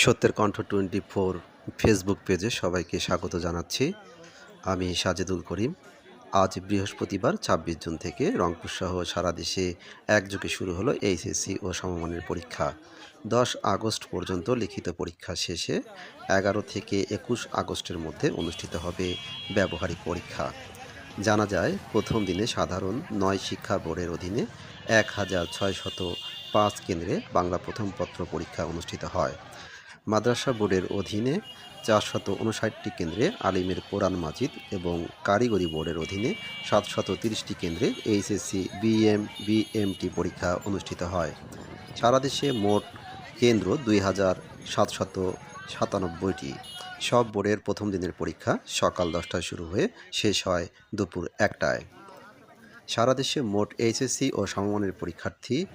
সত্যের কণ্ঠ twenty four Facebook পেজে সবাইকে স্বাগত জানাচ্ছি। আমি সাজেদুল করিম। আজ বৃহস্পতিবার, ছাব্বিশ জুন থেকে রংপুর সহ সারা দেশে একযোগে শুরু হলো এইচএসসি ও সমমানের পরীক্ষা। দশ আগস্ট পর্যন্ত লিখিত পরীক্ষা শেষে এগারো থেকে একুশ আগস্টের মধ্যে অনুষ্ঠিত হবে ব্যবহারিক পরীক্ষা। জানা যায়, প্রথম দিনে সাধারণ নয় শিক্ষা বোর্ডের অধীনে এক হাজার ছয়শত পাঁচ কেন্দ্রে বাংলা প্রথম পত্র পরীক্ষা অনুষ্ঠিত হয়। মাদ্রাসা বোর্ডের অধীনে চারশত উনষাটটি কেন্দ্রে আলিমের কোরআন মাজিদ এবং কারিগরি বোর্ডের অধীনে সাতশত তিরিশটি কেন্দ্রে এইচএসসি, বিএম, বিএমটি পরীক্ষা অনুষ্ঠিত হয়। সারা দেশে মোট কেন্দ্র দুই হাজার সাতশত সাতানব্বইটি। সব বোর্ডের প্রথম দিনের পরীক্ষা সকাল দশটায় শুরু হয়ে শেষ হয় দুপুর একটায়। সারা দেশে মোট এইচএসসি ও সমমানের পরীক্ষার্থী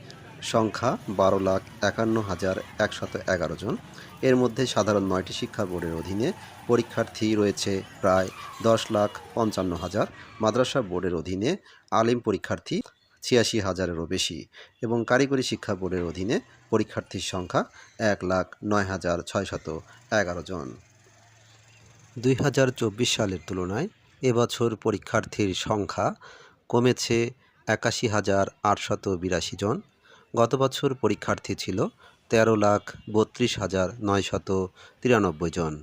সংখ্যা বারো লাখ একান্ন হাজার একশত এগারো জন। এর মধ্যে সাধারণ নয়টি শিক্ষা বোর্ডের অধীনে পরীক্ষার্থী রয়েছে প্রায় দশ লাখ পঞ্চান্ন হাজার। মাদ্রাসা বোর্ডের অধীনে আলিম পরীক্ষার্থী ছিয়াশি হাজারেরও বেশি এবং কারিগরি শিক্ষা বোর্ডের অধীনে পরীক্ষার্থীর সংখ্যা এক লাখ নয় হাজার ছয়শত এগারো জন। দুই হাজার চব্বিশ সালের তুলনায় এবছর পরীক্ষার্থীর সংখ্যা কমেছে একাশি হাজার আটশত বিরাশি জন। গত বছর পরীক্ষার্থী ছিল তেরো লাখ বত্রিশ হাজার নয়শত তিরানব্বই জন।